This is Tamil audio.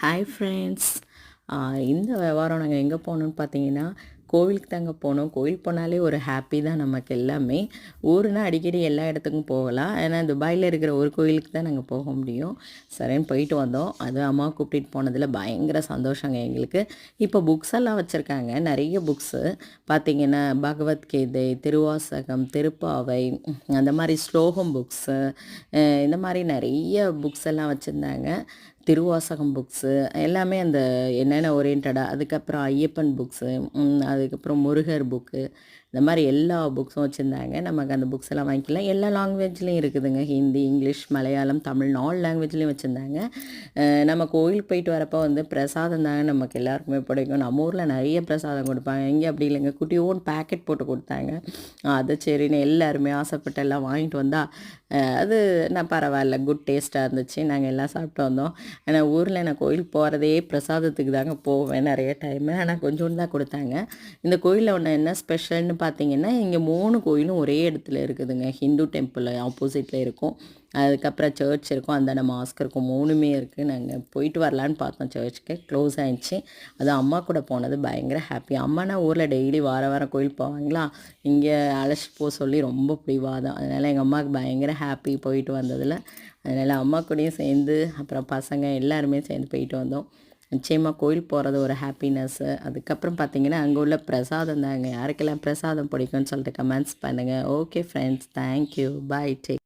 ஹாய் ஃப்ரெண்ட்ஸ் இந்த வியாபாரம் நாங்கள் எங்கே போகணுன்னு பார்த்தீங்கன்னா கோவிலுக்கு தாங்க போனோம். கோவில் போனாலே ஒரு ஹாப்பி தான் நமக்கு எல்லாமே. ஊருனா அடிக்கடி எல்லா இடத்துக்கும் போகலாம். ஏன்னா துபாயில் இருக்கிற ஒரு கோவிலுக்கு தான் நாங்கள் போக முடியும். சரின்னு போயிட்டு வந்தோம். அது அம்மா கூப்பிட்டு போனதில் பயங்கர சந்தோஷங்க எங்களுக்கு. இப்போ புக்ஸ் எல்லாம் வச்சுருக்காங்க. நிறைய புக்ஸு பார்த்திங்கன்னா பகவத்கீதை திருவாசகம் திருப்பாவை அந்த மாதிரி ஸ்லோகம் புக்ஸு இந்த மாதிரி நிறைய புக்ஸ் எல்லாம் வச்சுருந்தாங்க. திருவாசகம் புக்ஸு எல்லாமே அந்த என்னென்ன ஓரியன்டாக அதுக்கப்புறம் ஐயப்பன் புக்ஸு அதுக்கப்புறம் முருகர் புக்கு இந்த மாதிரி எல்லா புக்ஸும் வச்சுருந்தாங்க. நமக்கு அந்த புக்ஸ் எல்லாம் வாங்கிக்கலாம். எல்லா லாங்குவேஜ்லேயும் இருக்குதுங்க. ஹிந்தி இங்கிலீஷ் மலையாளம் தமிழ் நாலு லாங்குவேஜ்லேயும் வச்சுருந்தாங்க. நம்ம கோயில் போயிட்டு வரப்போ வந்து பிரசாதம் தாங்க நமக்கு எல்லாருக்குமே பிடிக்கும். நம்ம ஊரில் நிறைய பிரசாதம் கொடுப்பாங்க. இங்கே அப்படி இல்லைங்க. குட்டியோன் பேக்கெட் போட்டு கொடுத்தாங்க. அது சரின்னு எல்லாருமே ஆசைப்பட்டு எல்லாம் வாங்கிட்டு வந்தால் அது நான் பரவாயில்ல. குட் டேஸ்ட்டாக இருந்துச்சு. நாங்கள் எல்லாம் சாப்பிட்டு வந்தோம். ஆனால் ஊரில் நான் கோயில் போகிறதே பிரசாதத்துக்கு தாங்க போவேன். நிறைய டைமு ஆனால் கொஞ்சோண்டு தான் கொடுத்தாங்க. இந்த கோயிலில் ஒன்று என்ன ஸ்பெஷல்னு பார்த்தீங்கன்னா இங்கே மூணு கோயிலும் ஒரே இடத்துல இருக்குதுங்க. ஹிந்து டெம்பிள் ஆப்போசிட்டில் இருக்கும். அதுக்கப்புறம் சர்ச் இருக்கும். அந்தாண்ட மாஸ்க் இருக்கும். மூணுமே இருக்குது நாங்கள் போயிட்டு வரலான்னு பார்த்தோம். சர்ச்சுக்கு க்ளோஸ் ஆயிடுச்சு. அது அம்மா கூட போனது பயங்கர ஹாப்பி. அம்மானா ஊரில் டெய்லி வார வாரம் கோயில் போவாங்களா? இங்கே அழைச்சிட்டு போக சொல்லி ரொம்ப பிடிவாதம். அதனால் எங்கள் அம்மாவுக்கு பயங்கர ஹாப்பி போயிட்டு வந்ததில். அதனால் அம்மா கூடயும் சேர்ந்து அப்புறம் பசங்க எல்லாருமே சேர்ந்து போயிட்டு வந்தோம். நிச்சயமாக கோயில் போகிறது ஒரு ஹாப்பினஸ்ஸு அதுக்கப்புறம் பார்த்தீங்கன்னா அங்கே உள்ள பிரசாதம் தாங்க. யாருக்கெல்லாம் பிரசாதம் பிடிக்கும்னு சொல்லிட்டு கமெண்ட்ஸ் பண்ணுங்கள் okay friends thank you bye take